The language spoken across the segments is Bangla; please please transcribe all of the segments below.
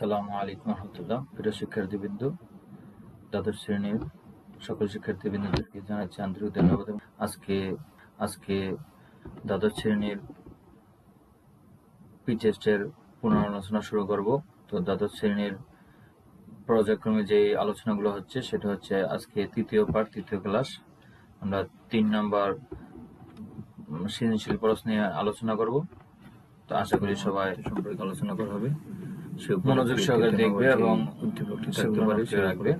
সালামু আলাইকুম রহমতুল্লাহ। প্রিয় শিক্ষার্থীবৃন্দ, দ্বাদশ শ্রেণির সকল শিক্ষার্থীবৃন্দদেরকে জানাচ্ছি আন্তরিক ধন্যবাদ। আজকে আজকে দ্বাদশ শ্রেণির পি টেস্টের পুনরালোচনা শুরু করব। তো দ্বাদশ শ্রেণির পর্যায়ক্রমে যে আলোচনাগুলো হচ্ছে, সেটা হচ্ছে আজকে তৃতীয় পাঠ, তৃতীয় ক্লাস। আমরা তিন নম্বর সৃজনশীল প্রশ্ন নিয়ে আলোচনা করব। তো আশা করি সবাই সম্পর্কে আলোচনা করা হবে। মনোযোগ সহকারে দেখবে এবং রাখবে।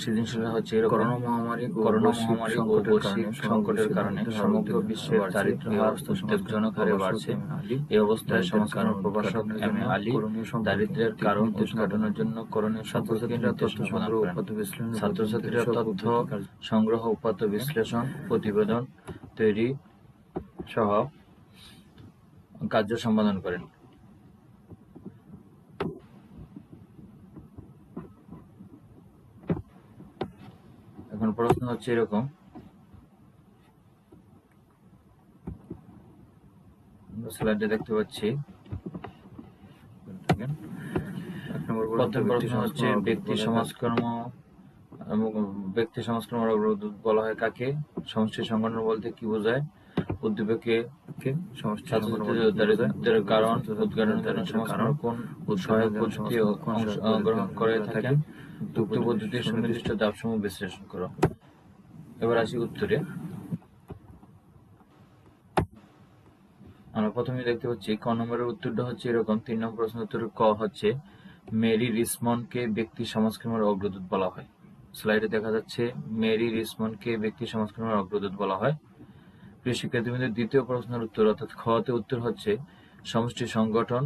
সৃজনশীল হচ্ছে করোনা মহামারী করোনা মহামারী সংকটের বৈশ্বিক কারণে সংকটের কারণে সমগ্র বিশ্বের দারিদ্র্য হার উদ্বেগজনক হারে বাড়ছে এই অবস্থায় সংস্করণ প্রভাষক এম এ আলী দারিদ্র্যের কারণ উদ্ঘাটনের জন্য করণীয় সম্পর্কে নির্দেশ প্রদান করেন। ছাত্রছাত্রীরা তথ্য সংগ্রহ উপাত্ত বিশ্লেষণ প্রতিবেদন তৈরি সহ কার্য সম্পাদন করেন। প্রশ্ন হচ্ছে এরকম। স্লাইডে দেখতে পাচ্ছি। প্রশ্ন হচ্ছে ব্যক্তি সমাজকর্ম এবং ব্যক্তি সমাজকর্ম অগ্রদূত বলা হয় কাকে? সমষ্টি সংগঠন বলতে কি বোঝায়? উদ্দীপকে কারণ সমাজকর্ম কোন সহায়ক গ্রহণ করে থাকেন উক্ত পদ্ধতির সুনির্দিষ্ট দাবসমূহ বিশ্লেষণ করো। এবার আসি উত্তরে। আমরা প্রথমে দেখতে পাচ্ছি, ক নম্বরের উত্তরটা হচ্ছে এরকম। তিন নম্বর প্রশ্ন উত্তর ক হচ্ছে, মেরি রিসমন্ডকে ব্যক্তি সমাজকর্মের অগ্রদূত বলা হয়। স্লাইডে দেখা যাচ্ছে, মেরি রিসমন্ডকে ব্যক্তি সমাজকর্মের অগ্রদূত বলা হয়। প্রিয় শিক্ষার্থীবৃন্দের দ্বিতীয় প্রশ্নের উত্তর, অর্থাৎ খতে উত্তর হচ্ছে, সমষ্টি সংগঠন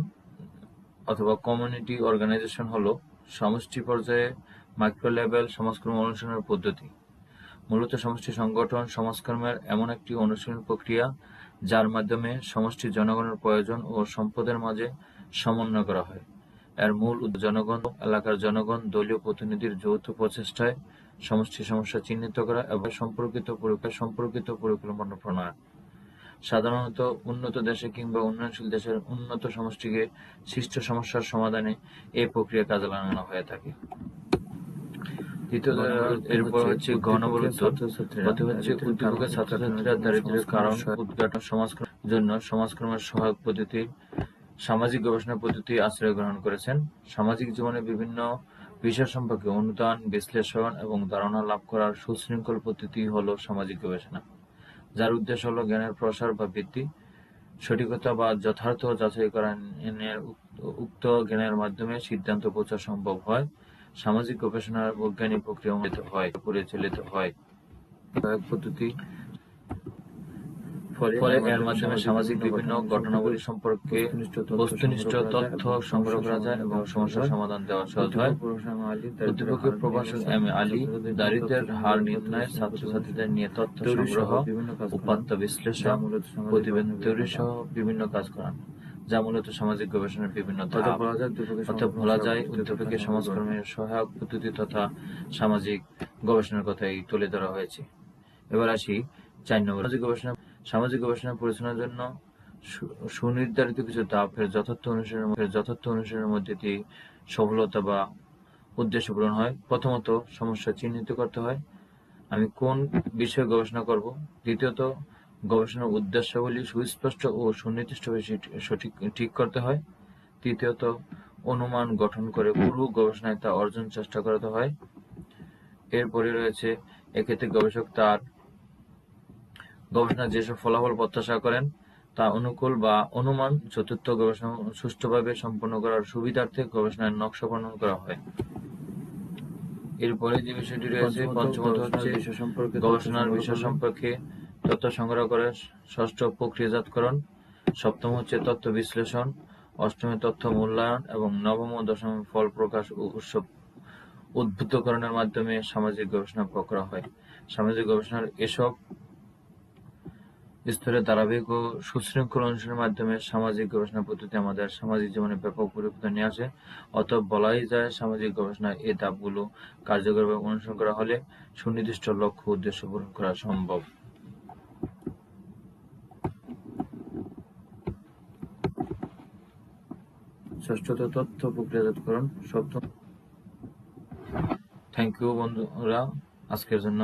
অথবা কমিউনিটি অর্গানাইজেশন হলো সমষ্টি পর্যায়ে মাইক্রো লেভেল সমাজকর্ম অনুশীলনের পদ্ধতি। মূলত সমষ্টি সংগঠন সমাজকর্মের এমন একটি অনুশীলন প্রক্রিয়া, যার মাধ্যমে সমষ্টি জনগণের প্রয়োজন ও সম্পদের মাঝে সমন্বয় করা হয়। এর মূল জনগণ, এলাকার জনগণ, দলীয় প্রতিনিধির যৌথ প্রচেষ্টায় সমষ্টি সমস্যা চিহ্নিত করা এবং সম্পর্কিত পরিকল্পনা সম্পর্কিত পরিকল্পনা প্রণয়ন। সাধারণত উন্নত দেশে কিংবা উন্নয়নশীল দেশের উন্নত সমষ্টিকে সৃষ্ট সমস্যার সমাধানে এই প্রক্রিয়া কাজে লাগানো হয়ে থাকে। দ্বিতীয় এরপর হচ্ছে হচ্ছে ছাত্রছাত্রীরা দারিদ্র্যের কারণ উদ্ঘাটন সমাজকর্মের জন্য সমাজকর্মের সহায়ক পদ্ধতি সামাজিক গবেষণা পদ্ধতি আশ্রয় গ্রহণ করেছেন। সামাজিক জীবনে বিভিন্ন বিষয় সম্পর্কে অনুদান বিশ্লেষণ এবং ধারণা লাভ করার সুশৃঙ্খল পদ্ধতি হলো সামাজিক গবেষণা। যার উদ্দেশ্য হল জ্ঞানের প্রসার বা বৃদ্ধি। সঠিকতা বা যথার্থ যাচাই করা উক্ত- জ্ঞানের মাধ্যমে সিদ্ধান্ত প্রচার সম্ভব হয়। সামাজিক গবেষণার বৈজ্ঞানিক প্রক্রিয়া হয় পরিচালিত হয়। পদ্ধতি ফলে এর মাধ্যমে সামাজিক বিভিন্ন ঘটনাবলী সম্পর্কে বস্তুনিষ্ঠ তথ্য সংগ্রহ করা যায় এবং সমস্যার সমাধান দেওয়া সহজ হয়। উদ্দীপকের প্রভাষক এম এ আলী দারিদ্র্যের হার নির্ণয় ছাত্রছাত্রীদের নিয়ে তথ্য সংগ্রহ উপাত্ত বিশ্লেষণ প্রতিবেদন তৈরি সহ বিভিন্ন কাজ করান যা মূলত সামাজিক গবেষণার বিভিন্ন ধাপ। অর্থাৎ বলা যায় উদ্যোগকে সমাজকর্মের সহায়ক পদ্ধতি তথা সামাজিক গবেষণার কথাই তুলে ধরা হয়েছে। এবার আসি চার নম্বর। গবেষণা সামাজিক গবেষণা পরিচালনার জন্য সুনির্ধারিত কিছু ধাপের যথার্থ অনুসরণের মধ্যে যথার্থ অনুসরণের মধ্যে দিয়ে সফলতা বা উদ্দেশ্য পূরণ হয়। প্রথমত, সমস্যা চিহ্নিত করতে হয়। আমি কোন বিষয়ে গবেষণা করব? দ্বিতীয়ত, গবেষণার উদ্দেশ্যাবলী সুস্পষ্ট ও সুনির্দিষ্টভাবে সঠিক, ঠিক করতে হয়। তৃতীয়ত, অনুমান গঠন করে পুরো গবেষণায় তা অর্জন চেষ্টা করতে হয়। এরপরে রয়েছে, এক্ষেত্রে গবেষক তার গবেষণা যেসব ফলাফল প্রত্যাশা করেন তা অনুকূল বা অনুমান চতুর্থ গবেষণা সুষ্ঠুভাবে সম্পন্ন করার সুবিধার্থে গবেষণার নকশা প্রণয়ন করা হয়। এরপরে যে বিষয়টি রয়েছে পঞ্চমত হচ্ছে গবেষণার বিষয় সম্পর্কে তথ্য সংগ্রহ করে ষষ্ঠ প্রক্রিয়াজাতকরণ সপ্তম হচ্ছে তথ্য বিশ্লেষণ অষ্টমে তথ্য মূল্যায়ন এবং নবম ও দশম ফল প্রকাশ ও উৎসব উদ্বুদ্ধকরণের মাধ্যমে সামাজিক গবেষণা করা হয়। সামাজিক গবেষণার এসব স্তরে ধারাবাহিক ও সুশৃঙ্খল অনুশীলনের মাধ্যমে সামাজিক গবেষণা পদ্ধতি আমাদের সামাজিক জীবনে ব্যাপক পরিবর্তন নিয়ে আসে। অতএব বলাই যায় সামাজিক গবেষণায় এই ধাপগুলো কার্যকরভাবে অনুসরণ করা হলে সুনির্দিষ্ট লক্ষ্য উদ্দেশ্য পূরণ করা সম্ভব। ষষ্ঠত তথ্য প্রক্রিয়াজাতকরণ সপ্তম। থ্যাংক ইউ বন্ধুরা। আজকের জন্য